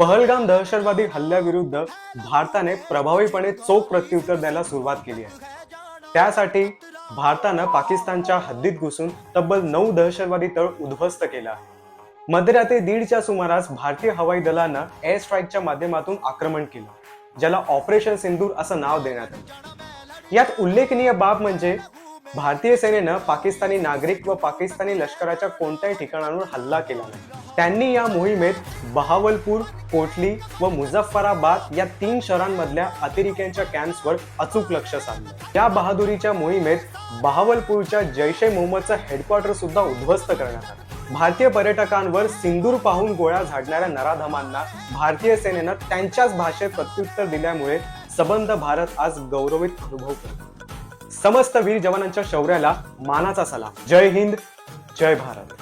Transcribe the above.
पहलगाम दहशतवादी हल्ल्याविरुद्ध भारताने प्रभावीपणे चोख प्रत्युत्तर द्यायला सुरुवात केली आहे. त्यासाठी भारतानं पाकिस्तानच्या हद्दीत घुसून तब्बल नऊ दहशतवादी तळ उद्ध्वस्त केला. मध्यरात्री दीडच्या सुमारास भारतीय हवाई दलानं एअर स्ट्राईकच्या माध्यमातून आक्रमण केलं ज्याला ऑपरेशन सिंदूर असं नाव देण्यात आलं. यात उल्लेखनीय बाब म्हणजे भारतीय सेनेनं पाकिस्तानी नागरिक व पाकिस्तानी लष्कराच्या कोणत्याही ठिकाणांवर हल्ला केला नाही. त्यांनी या मोहिमेत बहावलपूर कोटली व मुझफ्फराबाद या तीन शहरांमधल्या अतिरेक्यांच्या कॅम्प्सवर अचूक लक्ष साधलं. या बहादुरीच्या मोहिमेत बहावलपूरच्या जैश ए मोहम्मदचं हेडक्वार्टर सुद्धा उद्ध्वस्त करण्यात आलं. भारतीय पर्यटकांवर सिंदूर पाहून गोळ्या झाडणाऱ्या नराधमांना भारतीय सेनेनं त्यांच्याच भाषेत प्रत्युत्तर दिल्यामुळे सबंध भारत आज गौरवित अनुभव करतो. समस्त वीर जवानांच्या शौर्याला मानाचा सलाम. जय हिंद जय भारत.